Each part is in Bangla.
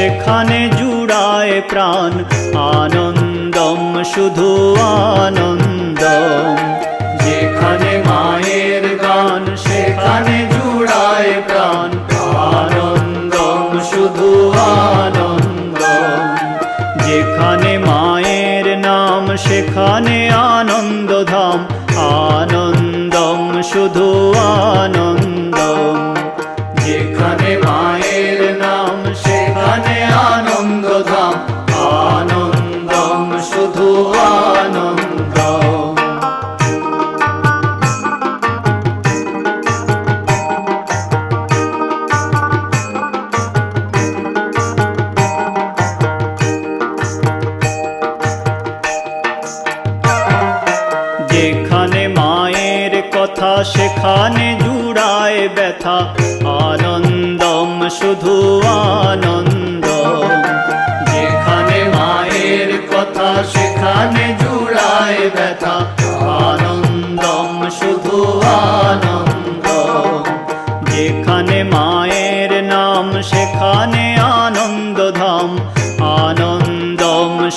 সেখানে জুড়ায় প্রাণ। আনন্দম, শুধু আনন্দম। যেখানে মায়ের গান, সেখানে জুড়ায় প্রাণ। আনন্দম, শুধু আনন্দম। যেখানে মায়ের নাম, সেখানে আনন্দধাম। আনন্দম, শুধু আনন্দম।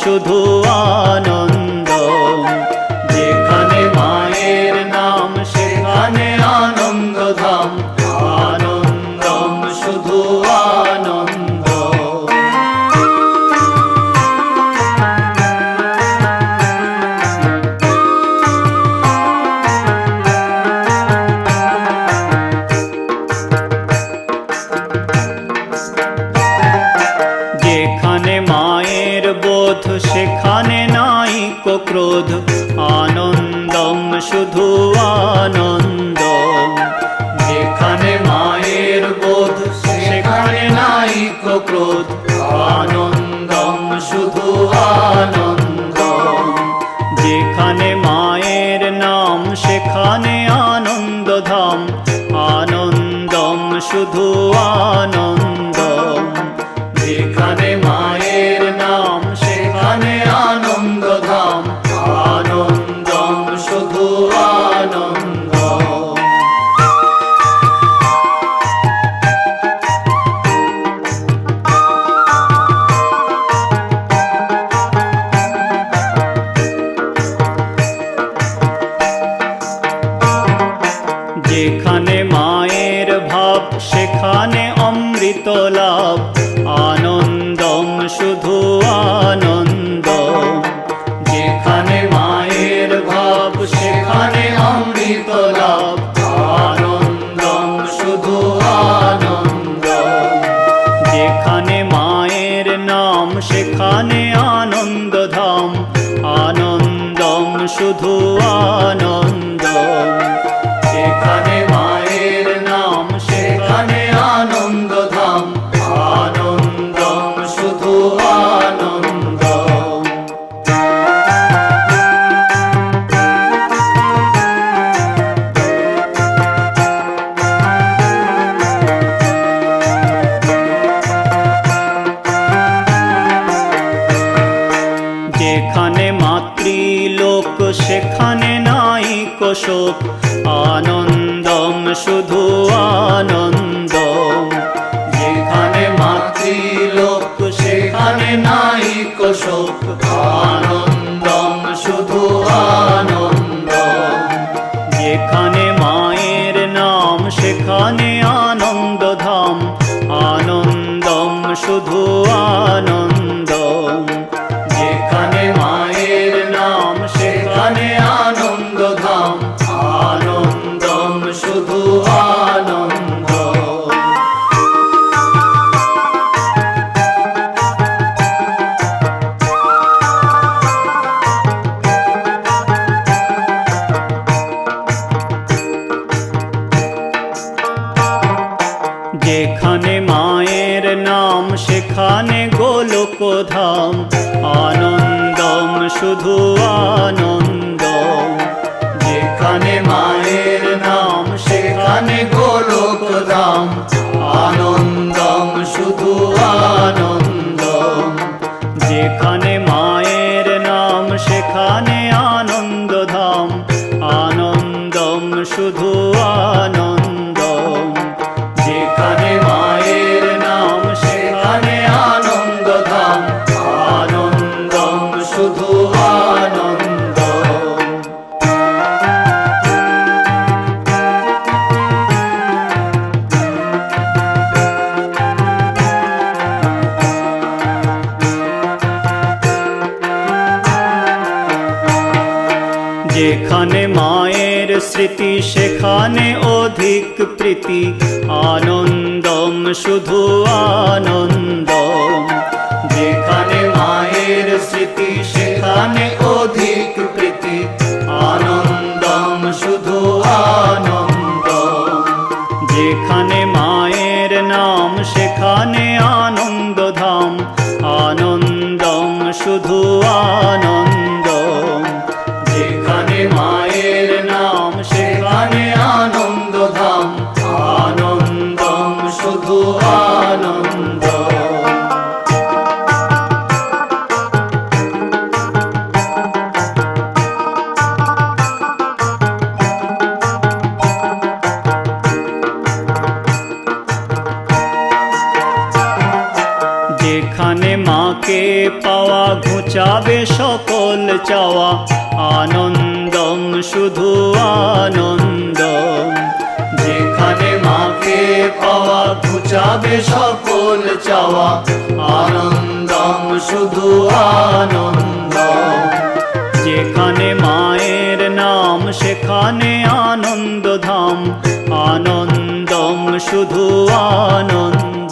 শুধু আনন্দ। আনন্দ সুখ আনন্দম শুধু আনন্দ যেখানে মাতৃলোক সেখানে নাই কোশোক যেখানে মায়ের স্মৃতি, সেখানে অধিক প্রীতি। আনন্দম, শুধু আনন্দম। যেখানে মায়ের স্মৃতি, সেখানে অধিক প্রীতি। লাগে পাওয়া ঘুচাবে সকল চাওয়া। আনন্দম, শুধু আনন্দ যেখানে মাকে পাওয়া ঘুচাবে সকল চাওয়া, আনন্দম, শুধু আনন্দ যেখানে মায়ের নাম, সেখানে আনন্দধাম, আনন্দম, শুধু আনন্দ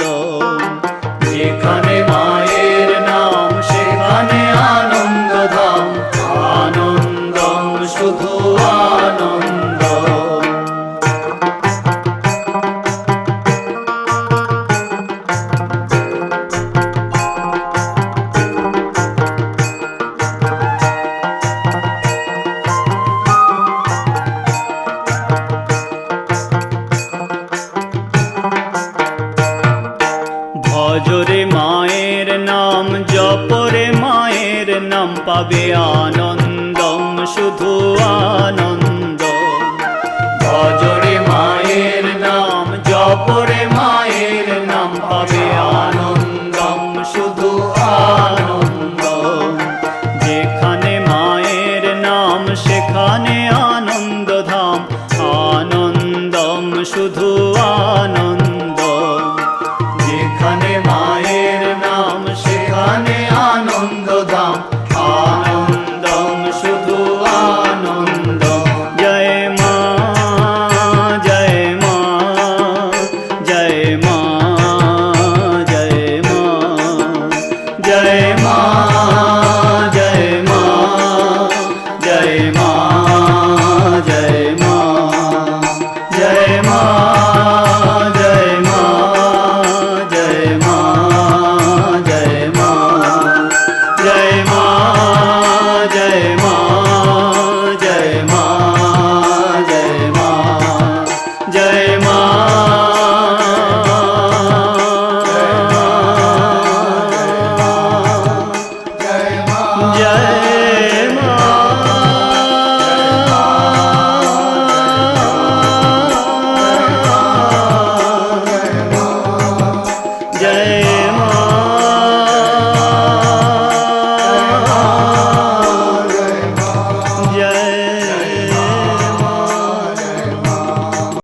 ওরে